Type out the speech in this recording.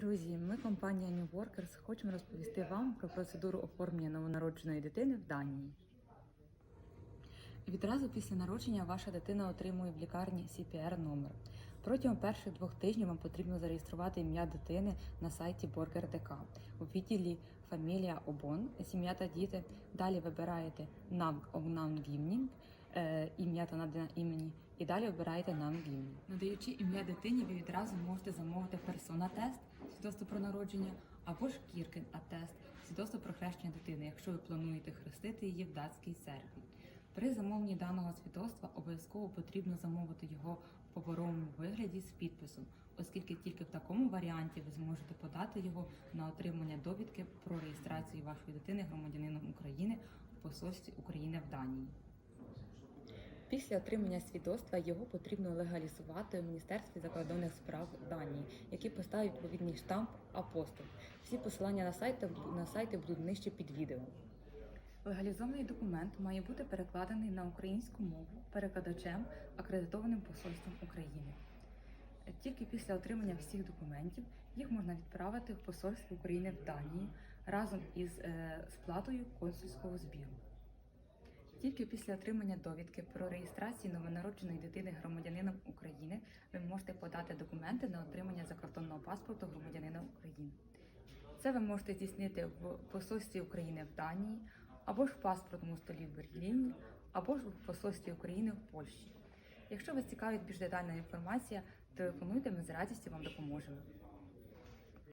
Друзі, ми компанія New Workers хочемо розповісти вам про процедуру оформлення новонародженої дитини в Данії. Відразу після народження ваша дитина отримує в лікарні CPR номер. Протягом перших двох тижнів вам потрібно зареєструвати ім'я дитини на сайті Borger.dk у відділі Фамілія Обон, сім'я та діти. Далі вибираєте «Navn og navngivning», е, ім'я та надання імені, і далі обираєте нам «Navngivning». Надаючи ім'я дитині, ви відразу можете замовити персона-тест свідоцтво про народження або ж Кіркен-атест свідоцтво про хрещення дитини, якщо ви плануєте хрестити її в датській церкві. При замовленні даного свідоцтва обов'язково потрібно замовити його в паперовому вигляді з підписом, оскільки тільки в такому варіанті ви зможете подати його на отримання довідки про реєстрацію вашої дитини громадянином України в посольстві України в Данії. Після отримання свідоцтва його потрібно легалізувати у Міністерстві закордонних справ Данії, які поставить відповідний штамп апостол. Всі посилання на сайти на сайти будуть нижче під відео. Легалізований документ має бути перекладений на українську мову перекладачем, акредитованим посольством України. Тільки після отримання всіх документів їх можна відправити в посольство України в Данії разом із е, сплатою консульського збіру. Тільки після отримання довідки про реєстрацію новонародженої дитини громадянином України ви можете подати документи на отримання закордонного паспорту громадянина України. Це ви можете здійснити в посольстві України в Данії, або ж в паспортному столі в Берліні, або ж в посольстві України в Польщі. Якщо вас цікавить більш детальна інформація, телефонуйте, ми з радістю вам допоможемо.